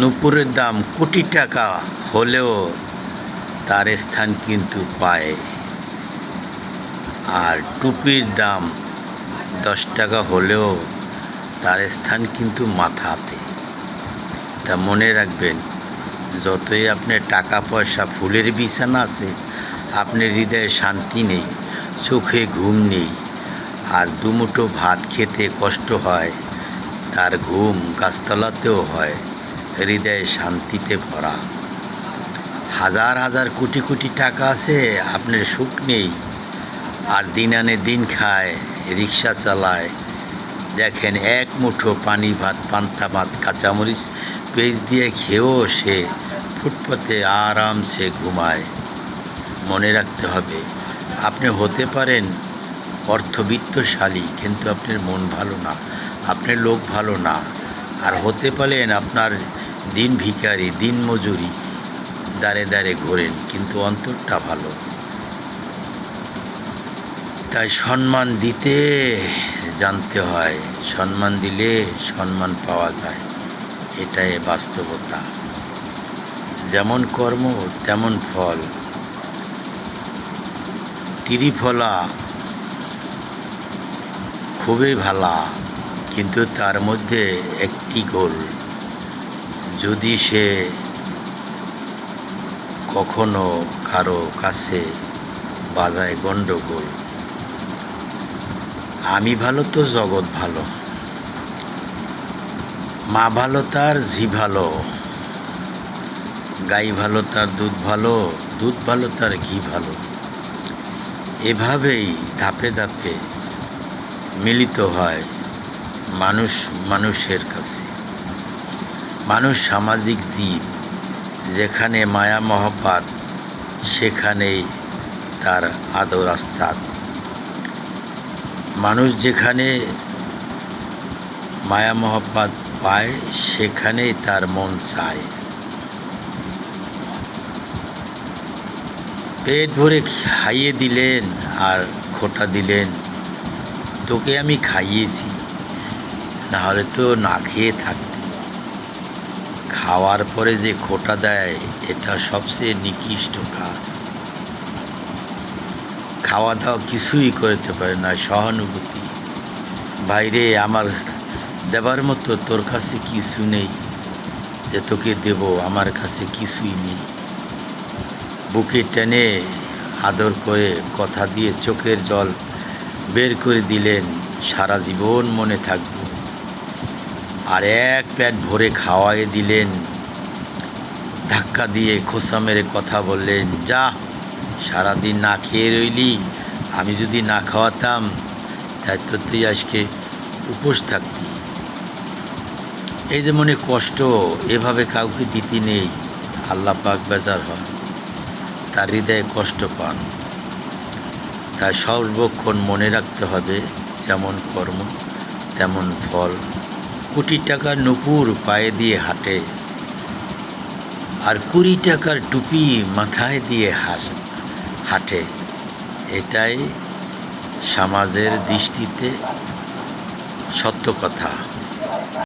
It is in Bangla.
নুপুরের দাম কোটি টাকা হলেও তার স্থান কিন্তু পায়ে। আর টুপির দাম দশ টাকা হলেও তার স্থান কিন্তু মাথাতে। তা মনে রাখবেন, যতই আপনার টাকা পয়সা ফুলের বিছানা আছে, আপনার হৃদয়ে শান্তি নেই, চোখে ঘুম নেই, আর দুমুঠো ভাত খেতে কষ্ট হয়, তার ঘুম গাছতলাতেও হয়। হৃদয়ে শান্তিতে ভরা। হাজার হাজার কোটি কোটি টাকা আছে, আপনার সুখ নেই। আর দিন আনে দিন খায়, রিক্সা চালায়। দেখেন, এক মুঠো পানি ভাত, পান্তা ভাত, কাঁচামরিচ পেজ দিয়ে খেয়েও সে ফুটপথে আরামসে ঘুমায়। মনে রাখতে হবে, আপনি হতে পারেন অর্থবিত্তশালী, কিন্তু আপনার মন ভালো না, আপনার লোক ভালো না। আর হতে পারেন আপনার দিন ভিখারি, দিন মজুরি দাঁড়ে দাঁড়ে ঘোরেন, কিন্তু অন্তরটা ভালো। তাই সম্মান দিতে জানতে হয়, সম্মান দিলে সম্মান পাওয়া যায়, এটাই বাস্তবতা। যেমন কর্ম, তেমন ফল। ত্রিফলা খুবই ভালা, কিন্তু তার মধ্যে একটি গোল। যদি সে কখনো কারও কাছে বাজায় গণ্ডগোল আমি ভালো তো জগৎ ভালো, মা ভালো তার ঝি ভালো, গাই ভালো তার দুধ ভালো দুধ ভালো তার ঘি ভালো, এভাবেই ধাপে ধাপে মিলিত হয় মানুষ মানুষের কাছে। মানুষ সামাজিক জীব, যেখানে মায়া মহব্বাত, সেখানেই তার আদর আস্তাদ। মানুষ যেখানে মায়া মহব্বাত পায়, সেখানেই তার মন চায়। পেট ভরে খাইয়ে দিলেন আর খোটা দিলেন, তোকে আমি খাইয়েছি, নাহলে তো না খেয়ে থাকতি খাওয়ার পরে যে খোটা দেয়, এটা সবচেয়ে নিকৃষ্ট কাজ। খাওয়া দাওয়া কিছুই করতে পারে না, সহানুভূতি। বাইরে আমার দেবার মতো তোর কাছে কিছু নেই, যে তোকে দেব, আমার কাছে কিছুই নেই। বুকে টেনে আদর করে কথা দিয়ে চোখের জল বের করে দিলেন, সারা জীবন মনে থাকব। আর এক প্যাট ভরে খাওয়াই দিলেন। ধাক্কা দিয়ে খোসা মেরে কথা বললেন, যা, সারাদিন না খেয়ে রইলি, আমি যদি না খাওয়াতাম, তাই তো তুই আজকে উপোস থাকতি। এই যে মনে কষ্ট, এভাবে কাউকে দিতে নেই, আল্লাহ পাক বেজার হন তার হৃদয়ে কষ্ট পান। তাই সর্বক্ষণ মনে রাখতে হবে, যেমন কর্ম, তেমন ফল। কোটি টাকার নপুর পায়ে দিয়ে হাঁটে আর কুড়ি টাকার টুপি মাথায় দিয়ে হাস, হাঁটে। এটাই সমাজের দৃষ্টিতে সত্য কথা।